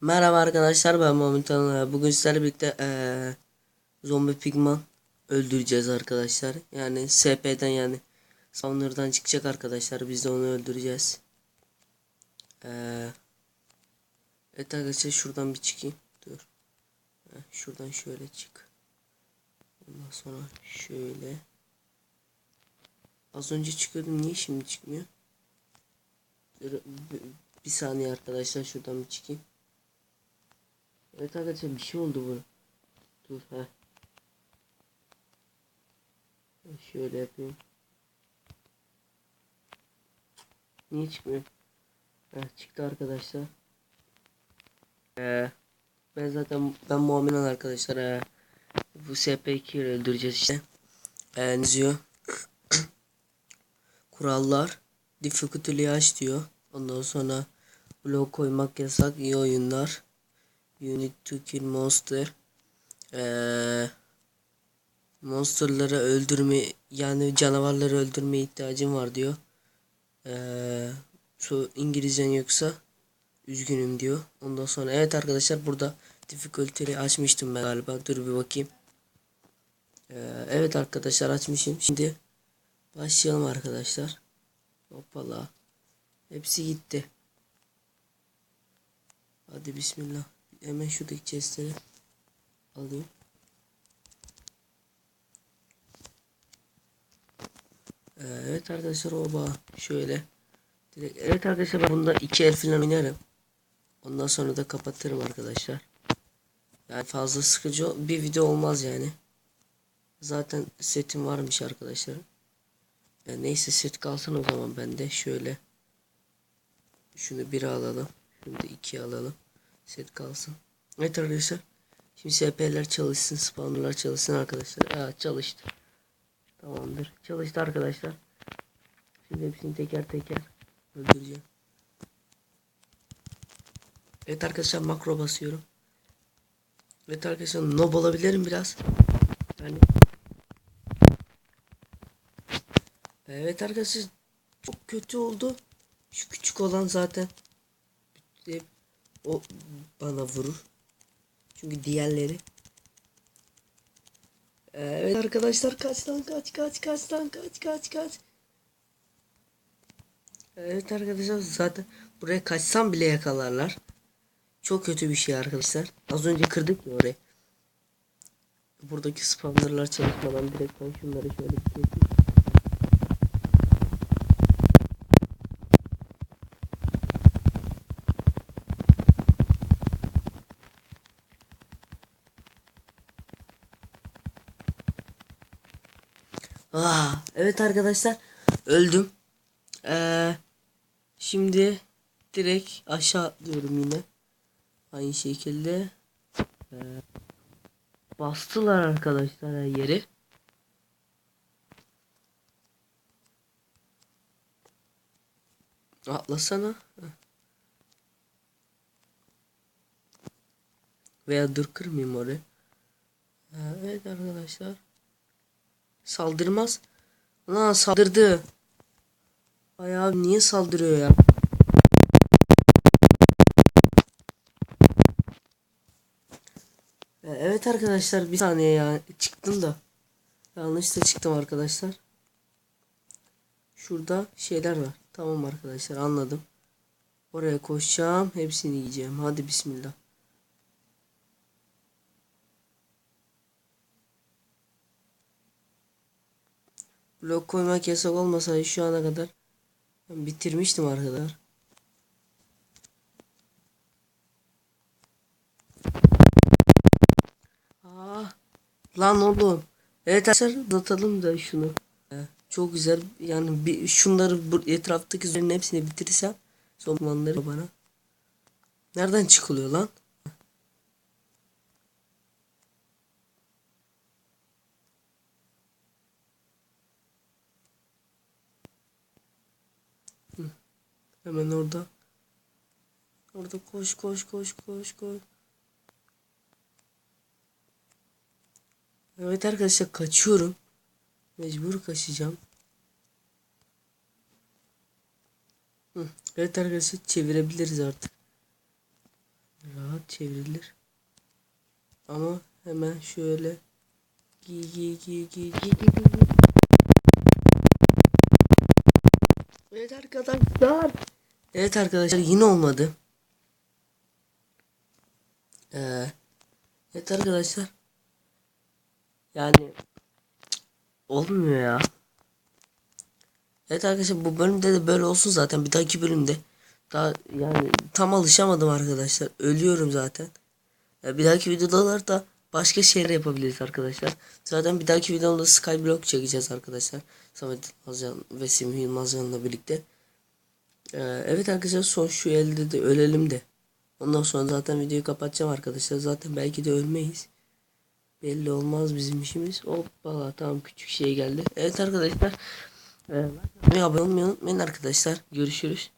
Merhaba arkadaşlar ben Mahmut. Bugün sizlerle birlikte eee, zombi pigman öldüreceğiz arkadaşlar. Yani SP'den yani spawner'dan çıkacak arkadaşlar. Biz de onu öldüreceğiz. Eee evet arkadaşlar şuradan bir çıkayım. Dur. Şuradan şöyle çık. Ondan sonra şöyle. Az önce çıkıyordum. Niye şimdi çıkmıyor? Dur, bir- bir saniye arkadaşlar şuradan bir çıkayım. Evet arkadaşlar bir şey oldu bu. Dur ha. Şöyle yapayım. Niye çıkmıyor? Ha, çıktı arkadaşlar. Ee, ben zaten ben Muaminen arkadaşlar. Ee, bu SP2'yi öldüreceğiz işte. Ee? Kurallar. Difficulty'yi aç diyor. Ondan sonra blok koymak yasak. iyi oyunlar. You need to kill monster. Ee, monsterları öldürme yani canavarları öldürmeye ihtiyacım var diyor. Ee, şu İngilizcen yoksa üzgünüm diyor. Ondan sonra evet arkadaşlar burada difficulty'yi açmıştım ben galiba. Dur bir bakayım. Ee, evet arkadaşlar açmışım. Şimdi başlayalım arkadaşlar. Hoppala. Hepsi gitti. Hadi bismillah. Hemen şuradaki chestleri alayım. Evet arkadaşlar oba şöyle. Direkt, evet arkadaşlar ben bunda iki el falan oynarım. Ondan sonra da kapatırım arkadaşlar. Yani fazla sıkıcı bir video olmaz yani. Zaten setim varmış arkadaşlar. Yani neyse set kalsın o zaman bende şöyle. Şunu bir alalım. Şunu da iki alalım. Set kalsın. Evet arkadaşlar. Şimdi SP'ler çalışsın. Spawnerlar çalışsın arkadaşlar. Aa, çalıştı. Tamamdır. Çalıştı arkadaşlar. Şimdi hepsini teker teker öldüreceğim. Evet arkadaşlar makro basıyorum. Evet arkadaşlar nob olabilirim biraz. Yani Evet arkadaşlar çok kötü oldu. Şu küçük olan zaten hep o bana vurur. Çünkü diğerleri Evet arkadaşlar kaç lan kaç kaç kaç lan kaç kaç kaç. Evet arkadaşlar zaten buraya kaçsam bile yakalarlar. Çok kötü bir şey arkadaşlar. Az önce kırdık ya orayı. Buradaki spawnerlar çalışmadan direkt ben şunları şöyle bir keseyim. Aa, evet arkadaşlar öldüm. Ee, şimdi direkt aşağı atlıyorum yine. Aynı şekilde. Ee, bastılar arkadaşlar her yeri. Atlasana. Veya dur kırmayayım orayı. Ee, Evet arkadaşlar. Saldırmaz. Ana saldırdı. Ay niye saldırıyor ya? Evet arkadaşlar bir saniye ya çıktım da yanlışla çıktım arkadaşlar. Şurada şeyler var. Tamam arkadaşlar anladım. Oraya koşacağım. Hepsini yiyeceğim. Hadi bismillah. Blok koymak yasak olmasaydı şu ana kadar bitirmiştim arkadaşlar. Aa, lan oğlum. Evet arkadaşlar datalım da şunu. Ee, Çok güzel yani bir şunları bu etraftaki zörün hepsini bitirirsem zamanları bana. Nereden çıkılıyor lan? Hemen orada. Orada koş koş koş koş koş. Evet arkadaşlar kaçıyorum. Mecbur kaçacağım. Evet arkadaşlar çevirebiliriz artık. rahat çevrilir. Ama hemen şöyle giy giy giy giy giy giy. giy. Evet arkadaşlar. Evet arkadaşlar yine olmadı. Ee, evet arkadaşlar. Yani olmuyor ya. Evet arkadaşlar bu bölümde de böyle olsun zaten. Bir dahaki bölümde daha yani tam alışamadım arkadaşlar. Ölüyorum zaten. Ya bir dahaki videoda da başka şeyler yapabiliriz arkadaşlar. Zaten bir dahaki videomda Skyblock çekeceğiz arkadaşlar. Samet Yılmazcan ve Semih Yılmazcan'la birlikte. Ee, evet arkadaşlar son şu elde de ölelim de. Ondan sonra zaten videoyu kapatacağım arkadaşlar. Zaten belki de ölmeyiz. Belli olmaz bizim işimiz. Hoppala tamam küçük şey geldi. Evet arkadaşlar. Ee, abone olmayı unutmayın arkadaşlar. Görüşürüz.